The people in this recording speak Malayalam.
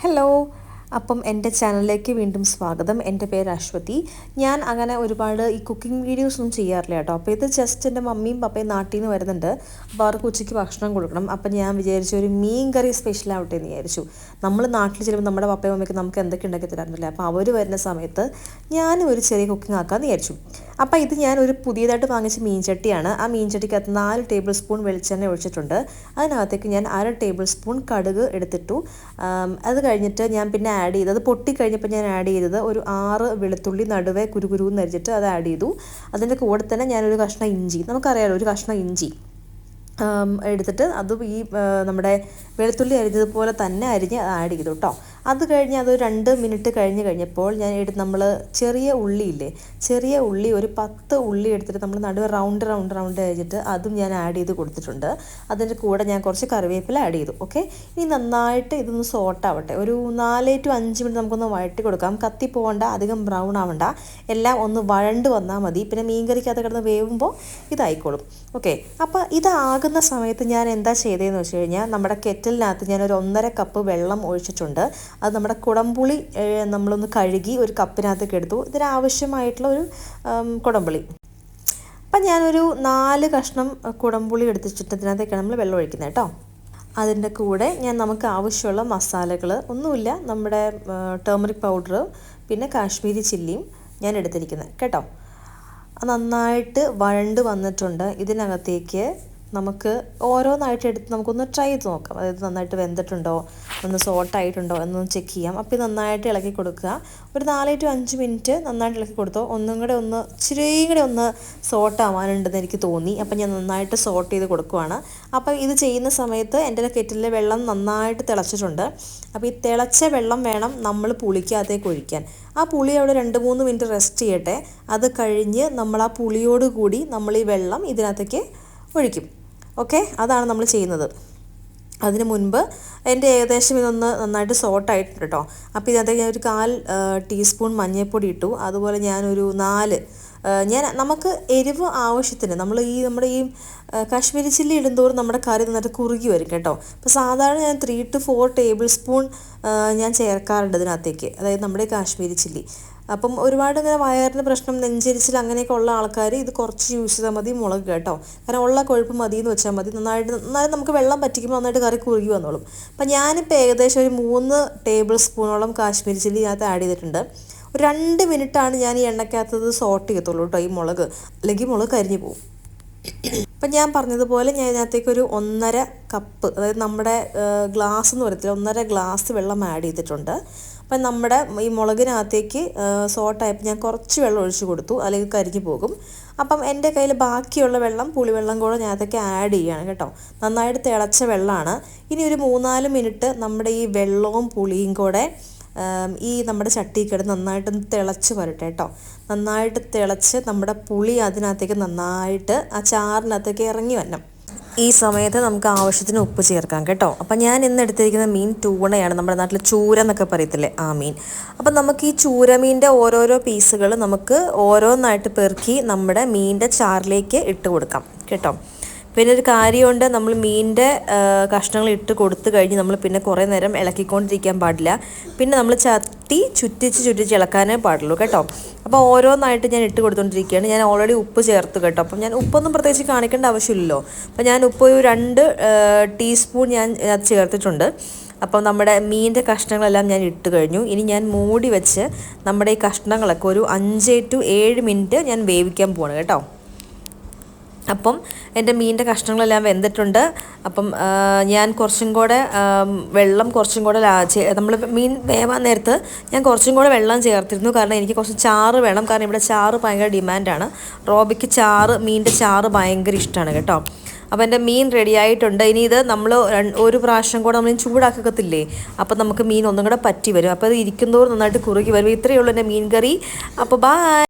ഹലോ അപ്പം എന്റെ ചാനലിലേക്ക് വീണ്ടും സ്വാഗതം. എന്റെ പേര് അശ്വതി. ഞാൻ അങ്ങനെ ഒരുപാട് ഈ കുക്കിംഗ് വീഡിയോസ് ഒന്നും ചെയ്യാറില്ല കേട്ടോ. അപ്പോൾ ഇത് ജസ്റ്റ് എന്റെ മമ്മിയും പപ്പയും നാട്ടിൽ നിന്ന് വരുന്നുണ്ട്. അപ്പോൾ അവർക്ക് ഉച്ചയ്ക്ക് ഭക്ഷണം കൊടുക്കണം. അപ്പം ഞാൻ വിചാരിച്ചു ഒരു മീൻ കറി സ്പെഷ്യൽ ആവട്ടെ എന്ന് വിചാരിച്ചു. നമ്മൾ നാട്ടിൽ ചെല്ലുമ്പോൾ നമ്മുടെ പപ്പയും മമ്മിക്ക് നമുക്ക് എന്തൊക്കെ ഉണ്ടാക്കി തരാറില്ല അപ്പോൾ അവർ വരുന്ന സമയത്ത് ഞാനും ഒരു ചെറിയ കുക്കിംഗ് ആക്കാമെന്ന് വിചാരിച്ചു. അപ്പോൾ ഇത് ഞാൻ ഒരു പുതിയതായിട്ട് വാങ്ങിച്ച മീൻചട്ടിയാണ് ആ മീൻചട്ടിക്കകത്ത് നാല് ടേബിൾ സ്പൂൺ വെളിച്ചെണ്ണ ഒഴിച്ചിട്ടുണ്ട്. അതിനകത്തേക്ക് ഞാൻ അര ടേബിൾ സ്പൂൺ കടുക് എടുത്തിട്ടു. അത് കഴിഞ്ഞിട്ട് ഞാൻ പിന്നെ ആഡ് ചെയ്തത് പൊട്ടിക്കഴിഞ്ഞപ്പോൾ ഞാൻ ആഡ് ചെയ്തത് ഒരു ആറ് വെളുത്തുള്ളി നടുവേ കുരുകുരുന്ന് അരിച്ചിട്ട് അത് ആഡ് ചെയ്തു. അതിന്റെ കൂടെ തന്നെ ഞാനൊരു കഷ്ണം ഇഞ്ചി നമുക്കറിയാമല്ലോ ഒരു കഷ്ണം ഇഞ്ചി എടുത്തിട്ട് അത് ഈ നമ്മുടെ വെളുത്തുള്ളി അരിഞ്ഞതുപോലെ തന്നെ അരിഞ്ഞ് ആഡ് ചെയ്തു കേട്ടോ അത് കഴിഞ്ഞ് അത് രണ്ട് മിനിറ്റ് കഴിഞ്ഞ് കഴിഞ്ഞപ്പോൾ ഞാൻ എടുത്ത് നമ്മൾ ചെറിയ ഉള്ളിയില്ലേ ചെറിയ ഉള്ളി ഒരു പത്ത് ഉള്ളി എടുത്തിട്ട് നമ്മൾ നടുവ് റൗണ്ട് റൗണ്ട് റൗണ്ട് കഴിഞ്ഞിട്ട് അതും ഞാൻ ആഡ് ചെയ്ത് കൊടുത്തിട്ടുണ്ട്. അതിന്റെ കൂടെ ഞാൻ കുറച്ച് കറിവേപ്പില ആഡ് ചെയ്തു ഓക്കെ ഇനി നന്നായിട്ട് ഇതൊന്ന് സോട്ട് ആവട്ടെ. ഒരു നാല് ടു അഞ്ച് മിനിറ്റ് നമുക്കൊന്ന് വഴറ്റി കൊടുക്കാം. കത്തി പോകണ്ട അധികം ബ്രൗൺ ആവണ്ട. എല്ലാം ഒന്ന് വഴണ്ട് വന്നാൽ മതി. പിന്നെ മീൻകറിക്കകത്ത് കിടന്ന് വേവുമ്പോൾ ഇതായിക്കോളും ഓക്കെ അപ്പോൾ ഇതാകുന്ന സമയത്ത് ഞാൻ എന്താ ചെയ്തതെന്ന് വെച്ച് കഴിഞ്ഞാൽ നമ്മുടെ കെറ്റലിനകത്ത് ഞാൻ ഒരു ഒന്നര കപ്പ് വെള്ളം ഒഴിച്ചിട്ടുണ്ട്. അത് നമ്മുടെ കുടംപുളി നമ്മളൊന്ന് കഴുകി ഒരു കപ്പിനകത്തേക്ക് എടുത്തു. ഇതിനാവശ്യമായിട്ടുള്ള ഒരു കുടംപുളി. അപ്പം ഞാനൊരു നാല് കഷ്ണം കുടംപുളി എടുത്തിട്ട് നമ്മൾ വെള്ളം ഒഴിക്കുന്നത് കേട്ടോ. അതിന്റെ കൂടെ ഞാൻ നമുക്ക് ആവശ്യമുള്ള മസാലകൾ ഒന്നുമില്ല നമ്മുടെ ടേമറിക് പൗഡർ പിന്നെ കാശ്മീരി ചില്ലിയും ഞാൻ എടുത്തിരിക്കുന്നത്. കേട്ടോ. നന്നായിട്ട് വഴണ്ട് വന്നിട്ടുണ്ട് ഇതിനകത്തേക്ക്. നമുക്ക് ഓരോന്നായിട്ട് എടുത്ത് നമുക്കൊന്ന് ട്രൈ ചെയ്ത് നോക്കാം. അതായത് നന്നായിട്ട് വെന്തിട്ടുണ്ടോ ഒന്ന് സോട്ടായിട്ടുണ്ടോ എന്നൊന്ന് ചെക്ക് ചെയ്യാം. അപ്പോൾ ഇത് നന്നായിട്ട് ഇളക്കി കൊടുക്കുക. ഒരു നാല് ടു അഞ്ച് മിനിറ്റ് നന്നായിട്ട് ഇളക്കി കൊടുത്തോ. ഒന്നും കൂടെ ഒന്ന് ഇച്ചിരിയും കൂടെ ഒന്ന് സോട്ട് ആവാനുണ്ടെന്ന് എനിക്ക് തോന്നി. അപ്പം ഞാൻ നന്നായിട്ട് സോട്ട് ചെയ്ത് കൊടുക്കുവാണ്. അപ്പോൾ ഇത് ചെയ്യുന്ന സമയത്ത് എന്റെ കെറ്റിലെ വെള്ളം നന്നായിട്ട് തിളച്ചിട്ടുണ്ട്. അപ്പോൾ ഈ തിളച്ച വെള്ളം വേണം നമ്മൾ പുളിക്കകത്തേക്ക് ഒഴിക്കാൻ. ആ പുളി അവിടെ രണ്ട് മൂന്ന് മിനിറ്റ് റെസ്റ്റ് ചെയ്യട്ടെ. അത് കഴിഞ്ഞ് നമ്മൾ ആ പുളിയോട് കൂടി നമ്മൾ ഈ വെള്ളം ഇതിനകത്തേക്ക് ഒഴിക്കും. ഓക്കെ? അതാണ് നമ്മൾ ചെയ്യുന്നത്. അതിന് മുൻപ് എന്റെ ഏകദേശം ഇതൊന്ന് നന്നായിട്ട് സോട്ടായിട്ടുണ്ട് കേട്ടോ അപ്പോൾ ഇതിനകത്ത് ഞാൻ ഒരു കാൽ ടീസ്പൂൺ മഞ്ഞൾപ്പൊടി ഇട്ടു. അതുപോലെ ഞാനൊരു നാല് ഞാൻ നമുക്ക് എരിവ് ആവശ്യത്തിന് നമ്മൾ ഈ നമ്മുടെ ഈ കാശ്മീരി ചില്ലി ഇടുന്തോറും നമ്മുടെ കറി നന്നായിട്ട് കുറുകി വരും കേട്ടോ. അപ്പോൾ സാധാരണ ഞാൻ three to four tablespoon ഞാൻ ചേർക്കാറുണ്ട് ഇതിനകത്തേക്ക്. അതായത് നമ്മുടെ കാശ്മീരി ചില്ലി. അപ്പം ഒരുപാട് ഇങ്ങനെ വയറിന് പ്രശ്നം നെഞ്ചരിച്ചിൽ അങ്ങനെയൊക്കെ ഉള്ള ആൾക്കാർ ഇത് കുറച്ച് യൂസ് ചെയ്താൽ മതി മുളക് കേട്ടോ. കാരണം ഉള്ള കൊഴുപ്പ് മതി എന്ന് വെച്ചാൽ മതി. നന്നായിട്ട് നന്നായിട്ട് നമുക്ക് വെള്ളം പറ്റിക്കുമ്പോൾ നന്നായിട്ട് കറി കുറുകി വന്നോളും. അപ്പം ഞാനിപ്പോൾ ഏകദേശം ഒരു മൂന്ന് ടേബിൾ സ്പൂണോളം കാശ്മീരി ചില്ലി ഇതിനകത്ത് ആഡ് ചെയ്തിട്ടുണ്ട്. ഒരു രണ്ട് മിനിറ്റാണ് ഞാൻ ഈ എണ്ണയ്ക്കകത്തത് സോട്ട് ചെയ്യത്തുള്ളൂ കേട്ടോ ഈ മുളക്. അല്ലെങ്കിൽ മുളക് കരിഞ്ഞു പോകും അപ്പം ഞാൻ പറഞ്ഞതുപോലെ ഞാൻ ഇതിനകത്തേക്ക് ഒരു ഒന്നര കപ്പ് അതായത് നമ്മുടെ ഗ്ലാസ് എന്ന് പറയത്തില്ല ഒന്നര ഗ്ലാസ് വെള്ളം ആഡ് ചെയ്തിട്ടുണ്ട്. അപ്പം നമ്മുടെ ഈ മുളകിനകത്തേക്ക് സോട്ടായപ്പോൾ ഞാൻ കുറച്ച് വെള്ളം ഒഴിച്ചു കൊടുത്തു അല്ലെങ്കിൽ കരിഞ്ഞു പോകും. അപ്പം എന്റെ കയ്യിൽ ബാക്കിയുള്ള വെള്ളം പുളിവെള്ളം കൂടെ ഞാൻ അതൊക്കെ ആഡ് ചെയ്യുകയാണ് കേട്ടോ. നന്നായിട്ട് തിളച്ച വെള്ളമാണ്. ഇനി ഒരു മൂന്നാൽ മിനിറ്റ് നമ്മുടെ ഈ വെള്ളവും പുളിയും കൂടെ ഈ നമ്മുടെ ചട്ടി കിടന്ന് നന്നായിട്ടൊന്ന് തിളച്ച് വരട്ടെ കേട്ടോ. നന്നായിട്ട് തിളച്ച് നമ്മുടെ പുളി അതിനകത്തേക്ക് നന്നായിട്ട് ആ ചാറിനകത്തേക്ക് ഇറങ്ങി വരണം. ഈ സമയത്ത് നമുക്ക് ആവശ്യത്തിന് ഉപ്പ് ചേർക്കാം കേട്ടോ. അപ്പം ഞാൻ ഇന്ന് എടുത്തിരിക്കുന്ന മീൻ ടൂണയാണ് നമ്മുടെ നാട്ടിൽ ചൂര എന്നൊക്കെ പറയത്തില്ലേ? ആ മീൻ. അപ്പം നമുക്ക് ഈ ചൂരമീന്റെ ഓരോരോ പീസുകൾ നമുക്ക് ഓരോന്നായിട്ട് പെറുക്കി നമ്മുടെ മീനിന്റെ ചാറിലേക്ക് ഇട്ട് കൊടുക്കാം കേട്ടോ. പിന്നെ ഒരു കാര്യമുണ്ട് നമ്മൾ മീനിന്റെ കഷ്ണങ്ങൾ ഇട്ട് കൊടുത്തു കഴിഞ്ഞ് നമ്മൾ പിന്നെ കുറേ നേരം ഇളക്കിക്കൊണ്ടിരിക്കാൻ പാടില്ല. പിന്നെ നമ്മൾ ചട്ടി ചുറ്റിച്ച് ചുറ്റിച്ച് ഇളക്കാനേ പാടുള്ളൂ കേട്ടോ. അപ്പോൾ ഓരോന്നായിട്ട് ഞാൻ ഇട്ട് കൊടുത്തുകൊണ്ടിരിക്കുകയാണ് ഞാൻ ഓൾറെഡി ഉപ്പ് ചേർത്ത് കേട്ടോ. അപ്പം ഞാൻ ഉപ്പൊന്നും പ്രത്യേകിച്ച് കാണിക്കേണ്ട ആവശ്യമില്ലല്ലോ. അപ്പം ഞാൻ ഉപ്പ് ഒരു രണ്ട് ടീസ്പൂൺ ഞാൻ അത് ചേർത്തിട്ടുണ്ട്. അപ്പം നമ്മുടെ മീനിന്റെ കഷ്ണങ്ങളെല്ലാം ഞാൻ ഇട്ട് കഴിഞ്ഞു. ഇനി ഞാൻ മൂടി വെച്ച് നമ്മുടെ ഈ കഷ്ണങ്ങളൊക്കെ ഒരു അഞ്ച് ടു ഏഴ് മിനിറ്റ് ഞാൻ വേവിക്കാൻ പോവാണ് കേട്ടോ. അപ്പം എന്റെ മീനിന്റെ കഷ്ണങ്ങളെല്ലാം വെന്തിട്ടുണ്ട്. അപ്പം ഞാൻ കുറച്ചും കൂടെ വെള്ളം കുറച്ചും കൂടെ നമ്മൾ മീൻ വേവാൻ നേരത്ത് ഞാൻ കുറച്ചും കൂടെ വെള്ളം ചേർത്തിരുന്നു. കാരണം എനിക്ക് കുറച്ച് ചാറ് വേണം. കാരണം ഇവിടെ ചാറ് ഭയങ്കര ഡിമാൻഡാണ്. റോബിക്ക് ചാറ് മീനിന്റെ ചാറ് ഭയങ്കര ഇഷ്ടമാണ് കേട്ടോ. അപ്പോൾ എന്റെ മീൻ റെഡി ആയിട്ടുണ്ട്. ഇനി ഇത് നമ്മൾ ഒരു പ്രാവശ്യം കൂടെ നമ്മൾ ചൂടാക്കത്തില്ലേ? അപ്പോൾ നമുക്ക് മീൻ ഒന്നും കൂടെ പറ്റി വരും. അപ്പോൾ അത് ഇരിക്കുന്നതോറും നന്നായിട്ട് കുറുകി വരും. ഇത്രയേ ഉള്ളൂ എന്റെ മീൻ കറി. അപ്പോൾ ബായ്